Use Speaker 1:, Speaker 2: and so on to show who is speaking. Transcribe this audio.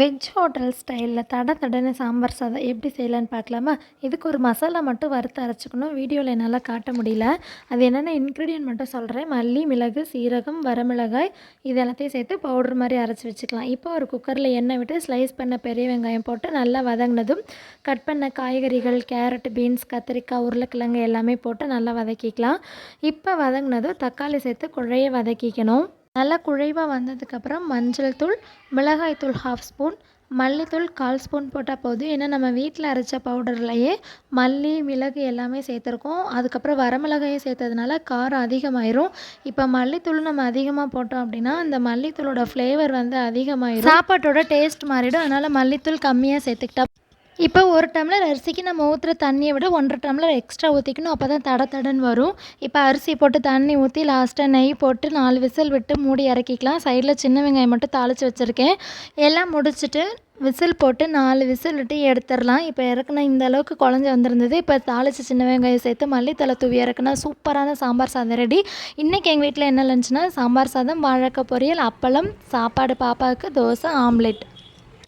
Speaker 1: Veg hotel ஸ்டைலில் தட தடன்னு சாம்பார் சாதம் எப்படி செய்யலான்னு பார்க்கலாமா? இதுக்கு ஒரு மசாலா மட்டும் வறுத்து அரைச்சிக்கணும். வீடியோவில் என்னால் காட்ட முடியல. அது என்னென்ன இன்க்ரீடியன்ட் மட்டும் சொல்கிறேன் மல்லி மிளகு சீரகம் வரமிளகாய் இது எல்லாத்தையும் சேர்த்து பவுடர் மாதிரி அரைச்சி வச்சுக்கலாம். இப்போ ஒரு குக்கரில் எண்ணெய் விட்டு ஸ்லைஸ் பண்ண பெரிய வெங்காயம் போட்டு நல்லா வதங்கினதும் கட் பண்ண காய்கறிகள் கேரட் பீன்ஸ் கத்திரிக்காய் உருளைக்கிழங்கு எல்லாமே போட்டு நல்லா வதக்கிக்கலாம். இப்போ வதங்கினதும் தக்காளி சேர்த்து குழைய வதக்கிக்கணும். நல்லா குழைவாக வந்ததுக்கப்புறம் மஞ்சள் தூள் மிளகாய் தூள் ஹாஃப் ஸ்பூன் மல்லித்தூள் கால் ஸ்பூன் போட்டால் போதும். ஏன்னா நம்ம வீட்டில் அரைச்ச பவுடர்லையே மல்லி மிளகு எல்லாமே சேர்த்துருக்கோம். அதுக்கப்புறம் வரமிளகையும் சேர்த்ததுனால காரம் அதிகமாயிரும். இப்போ மல்லித்தூள் நம்ம அதிகமாக போட்டோம் அப்படின்னா அந்த மல்லித்தூளோட ஃப்ளேவர் வந்து அதிகமாயிரும். சாப்பாட்டோட டேஸ்ட் மாறிடும். அதனால் மல்லித்தூள் கம்மியாக சேர்த்துக்கிட்டா இப்போ ஒரு டம்ளர் அரிசிக்கு நம்ம ஊற்றுற தண்ணியை விட ஒன்றரை டம்ளர் எக்ஸ்ட்ரா ஊற்றிக்கணும் அப்போ தான் தட தடன்னு வரும். இப்போ அரிசி போட்டு தண்ணி ஊற்றி லாஸ்ட்டாக நெய் போட்டு நாலு விசில் விட்டு மூடி இறக்கிக்கலாம். சைடில் சின்ன வெங்காயம் மட்டும் தாளித்து வச்சுருக்கேன். எல்லாம் முடிச்சுட்டு விசில் போட்டு நாலு விசில் விட்டு எடுத்துடலாம். இப்போ இறக்குனா இந்த அளவுக்கு குழஞ்சி வந்திருந்தது. இப்போ தாளித்து சின்ன வெங்காயம் சேர்த்து மல்லித்தலை தூவி இறக்குனா சூப்பரான சாம்பார் சாதம் ரெடி. இன்றைக்கி எங்கள் வீட்டில் என்ன லஞ்சுனா சாம்பார் சாதம் வாழைக்காய் பொரியல் அப்பளம் சாப்பாடு பாப்பாவுக்கு தோசை ஆம்லெட்.